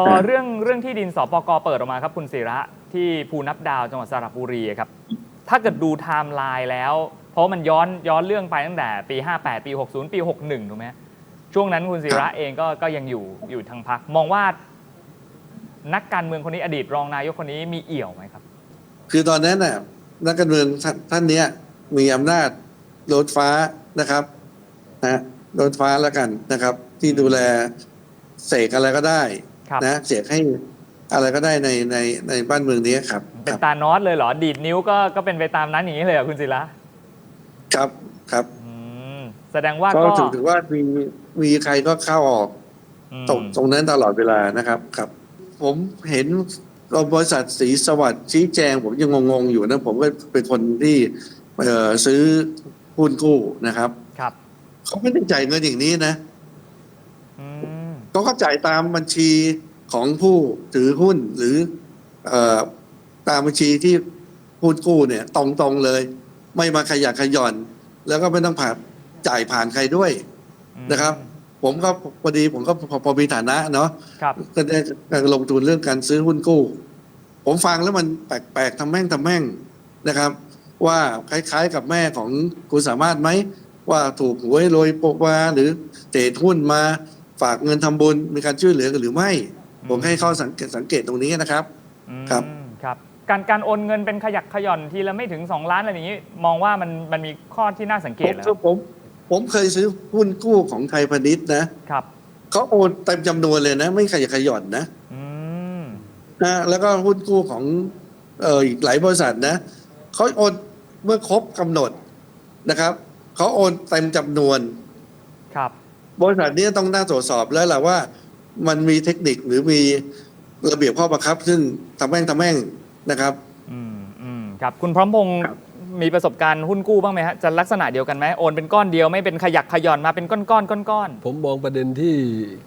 พอเรื่องเรื่องที่ดินสปกเปิดออกมาครับคุณศิระที่ภูนับดาวจังหวัดสระบุรีครับ ถ้าเกิดดูไทม์ไลน์แล้ว เพราะมันย้อนย้อนเรื่องไปตั้งแต่ปี 58 ปี 60 ปี 61 ถูกไหมช่วงนั้นคุณศิระเองก็ก็ยังอยู่อยู่ทางพักมองว่า นักการเมืองคนนี้อดีตรองนายกคนนี้มีเอี่ยวไหมครับ คือตอนนั้นน่ะนักการเมืองท่านท่านเนี้ยมีอำนาจรถฟ้านะครับนะรถฟ้าแล้วกันนะครับ ที่ดูแลเสกอะไรก็ได้ครับ นะเสกให้อะไรก็ได้ในในในบ้านเมืองนี้ครับเป็คนรับตานอสเลยเหรอ ดีดนิ้วก็ก็เป็นไปตามนั้นอย่างนี้เลยเหรอคุณศิระครับครับอืมแสดงว่าก็ก็ถือถือว่ามีมีใครก็เข้าออกอืมตรงตรงนั้นตลอดเวลานะครับครับ ผมเห็นบริษัทสีสวัสดิ์ชี้แจง ผมยังงงๆอยู่นะผมก็เป็นคนที่เอ่อซื้อหุ้นกู้นะครับ ครับเขาไม่ได้จ่ายเงินอย่างนี้นะอืม เขาก็จ่ายตามบัญชีของผู้ถือหุ้นหรือเอ่อตามบัญชีที่หุ้นกู้เนี่ยตรงๆเลย ไม่มาขยักขย่อน แล้วก็ไม่ต้องผ่านจ่ายผ่านใครด้วยนะครับ ผมก็พอดีผมก็พอพอมีฐานะเนาะครับก็ได้การลงทุนเรื่องการซื้อหุ้นกู้ ผมฟังแล้วมันแปลกๆทำแม่งทำแม่งนะครับ ว่าคล้ายๆกับแม่ของคุณสามารถไหมว่าถูกหวยโรยโปกวาหรือเทรดหุ้นมา ฝากเงินทำบุญมีการช่วยเหลือกันหรือไม่ ผมให้เข้าสังเกตสังเกตตรงนี้นะครับอืมครับครับ การการโอนเงินเป็นขยักขย่อนทีละไม่ถึง 2 ล้านอะไรอย่างนี้ มองว่ามันมันมีข้อที่น่าสังเกผตมแล้วผมผมเคยซื้อหุ้นกู้ของไทยพาณิชย์นะครับเขาโอนเต็มจำนวนเลยนะ ไม่ขยักขย่อนนะอืมนะแล้วก็หุ้นกู้ของเอ่ออีกหลายบริษัทนะเขาโอนเมื่อครบกำหนดนะครับเขาโอนเต็มจำนวนครับ บริษัทนี้ต้องน่าตรวจสอบแล้วแหละว่า มันมีเทคนิคหรือมีระเบียบข้อบังคับ ซึ่งทำแม่งทำแม่งนะครับ อืมอืมครับ คุณพร้อมพงษ์ครับมีประสบการณ์หุ้นกู้บ้างไหมฮะจะลักษณะเดียวกันไหมโอนเป็นก้อนเดียวไม่เป็นขยักขย่อนมาเป็นก้อนก้อนก้อนก้อนผมมองประเด็นที่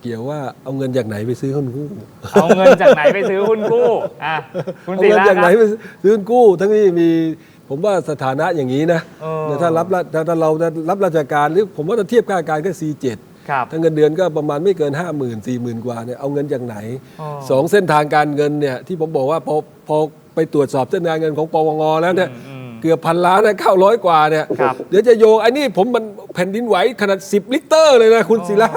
เกี่ยวว่าเอาเงินจากไหนไปซื้อหุ้นกู้ๆเอาเงินจากไหนไปซื้อหุ้นกู้อะคุณเอาศิเงินระจากคไหนรับ ไปซื้อหุ้นกู้ ทั้งที่มีผมว่าสถานะอย่างนี้นะเออ แต่ถ้ารับราถ้าถ้าเราจะรับราชการหรือผมว่าถ้าเทียบค่าการก็ C7 ครับ ถ้าเงินเดือนก็ประมาณไม่เกิน 5 0 0 0 0 4 0 0 0 0 กว่าเนี่ยเอาเงินจากไหนอ๋อ สองเส้นทางการเงินเนี่ยที่ผมบอกว่าพอพอไปตรวจสอบเส้นทางเงินของปวงแล้วเนี่ยอืมอืมเกือบพันล้านนะเก้าร้อยกว่าเนี่ยครับ เดี๋ยวจะโยงไอ้นี่ผมมันแผ่นดินไหวขนาด 10 ลิตรเลยนะคุณอ๋อศิระ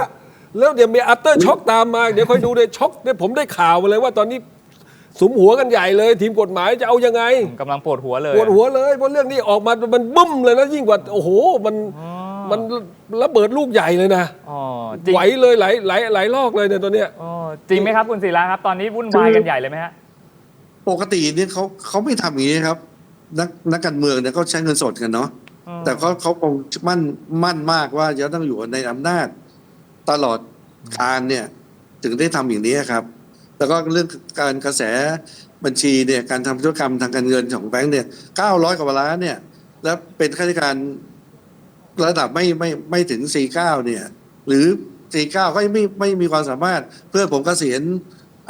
แล้วเดี๋ยวมีอัปเตอร์ช็อคตามมา เดี๋ยวค่อยดูเลยช็อคเนี่ยผมได้ข่าวมาเลยว่าตอนนี้สมหัวกันใหญ่เลย ทีมกฎหมายจะเอายังไง กำลังปวดหัวเลย ปวดหัวเลยเพราะเรื่องนี้ออกมามันบึ้มเลยนะยิ่งกว่าโอ้โหมันอ๋อ มันระเบิดลูกใหญ่เลยนะอ๋อจริงไหวเลยหลายหลายหลายลอกเลยเนี่ยตัวเนี้ยอ๋อจริงไหมครับคุณศิระครับ ตอนนี้วุ่นวายกันใหญ่เลยไหมฮะปกติเนี่ยเขาเขาไม่ทำอย่างนี้ครับ นักนักการเมืองเนี่ยเขาใช้เงินสดกันเนาะอืมแต่เขาเขาคงมั่นมั่นมากว่าจะต้องอยู่ในอำนาจ ตลอดการเนี่ยถึงได้ทำอย่างนี้ครับ แล้วก็เรื่องการกระแสบัญชีเนี่ยการทำธุรกรรมทางการเงินของแบงก์เนี่ยเก้าร้อยกว่าล้านเนี่ย แล้วเป็นข้าราชการ ระดับไม่ไม่ไม่ถึงสี่เก้าเนี่ย หรือสี่เก้าก็ไม่ไม่มีความสามารถ เพื่อนผมเกษียณ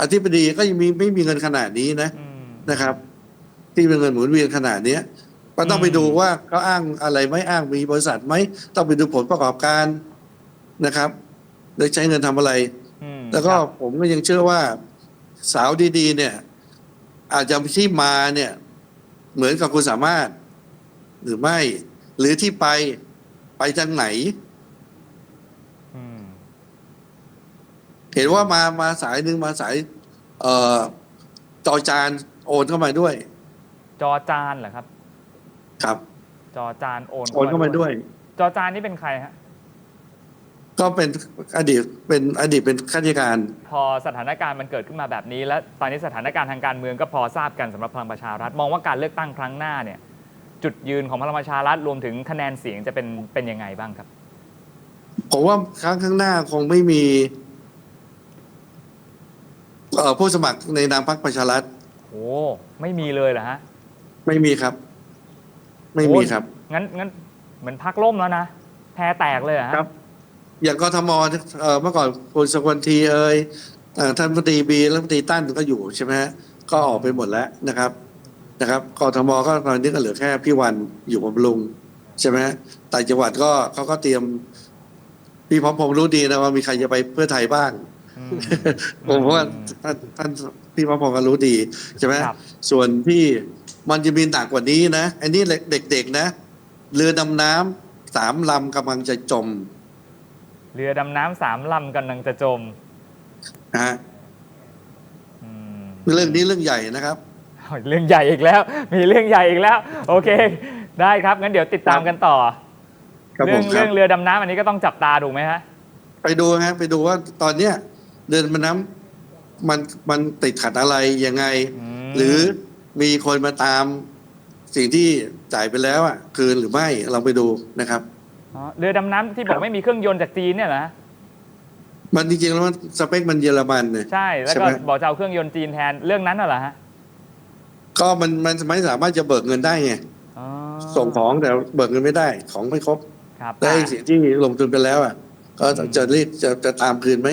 อธิบดีก็ยังมีไม่มีเงินขนาดนี้นะอืมนะครับ ที่เป็นเงินหมุนเวียนขนาดเนี้ยก็ต้องไปอืมดูว่าเขาอ้างอะไรไหมอ้างมีบริษัทไหมต้องไปดูผลประกอบการนะครับโดยใช้เงินทำอะไรอืมแล้วก็ครับผมก็ยังเชื่อว่าสาวดีๆ เนี่ย อาจจะที่มาเนี่ย เหมือนกับคุณสามารถ หรือไม่ หรือที่ไปไป ทางไหนอืมเห็นว่ามามาสายหนึ่งมาสาย เอ่อจอจานโอนเข้ามาด้วย จอจานเหรอครับ ครับ จอจานโอนโอนเข้ามาด้วย จอจานนี่เป็นใครฮะก็เป็นอดีตเป็นอดีตเป็นข้าราชการ พอสถานการณ์มันเกิดขึ้นมาแบบนี้ แล้วตอนนี้สถานการณ์ทางการเมืองก็พอทราบกันสำหรับพลังประชารัฐมองว่าการเลือกตั้งครั้งหน้าเนี่ย จุดยืนของพลังประชารัฐรวมถึงคะแนนเสียงจะเป็นเป็นยังไงบ้างครับ ผมว่าครั้งข้างหน้าคงไม่มีเอ่อผู้สมัครในนามพรรคประชารัฐโอ้ไม่มีเลยเหรอฮะไม่มีครับ ไม่มีครับ งั้นงั้นเหมือนพักล่มแล้วนะแพ้แตกเลยเหรอฮะครับ อย่างกทมเอ่อเมื่อก่อนคุณสกลทีเอ่ยเอ่อท่านรัฐมนตรีบีรัฐมนตรีตั้นก็อยู่ใช่ไหมฮะก็ออกไปหมดแล้วนะครับ นะครับกทมก็ตอนนี้ก็เหลือแค่พี่วันอยู่บำรุงใช่ไหมฮะต่างจังหวัดก็เขาก็เตรียมพี่พร้อมผมรู้ดีนะว่ามีใครจะไปเพื่อไทยบ้างอืมผมว่าท่านท่านพี่พระพงศ์ก็รู้ดีใช่ไหมครับส่วนที่มันจะมีหนักกว่านี้นะอันนี้เด็กๆนะ เรือดำน้ำสามลำกำลังจะจม เรือดำน้ำสามลำกำลังจะจมนะฮะอืมเรื่องนี้เรื่องใหญ่นะครับ เรื่องใหญ่อีกแล้ว มีเรื่องใหญ่อีกแล้ว โอเค ได้ครับงั้นเดี๋ยวติดตามกันต่อ ครับเรื่ผองมครัเรื่บองเรือดำน้ำอันนี้ก็ต้องจับตาถูกไหมฮะ ไปดูฮะไปดูว่าตอนเนี้ยเดินมาน้ำมันมันติดขัดอะไรยังไง อืม หรือมีคนมาตามสิ่งที่จ่ายไปแล้วอะ คืนหรือไม่เราไปดูนะครับ อ๋อเรือดำน้ำที่บอกไม่มีเครื่องยนต์จากจีนเนี่ยเหรอฮะมันจริงๆแล้วมันสเปคมันเยอรมันเนี่ย ใช่ แล้วใช่ก็ไหม บอกจะเอาเครื่องยนต์จีนแทนเรื่องนั้นน่ะเหรอฮะ ก็มันมันไม่สามารถจะเบิกเงินได้ไงอ๋อส่งของแต่เบิกเงินไม่ได้ของไม่ครบครับและไอ้สิ่งที่ลงทุนไปแล้วอะก็จะรีบจะจะตามคืนไหม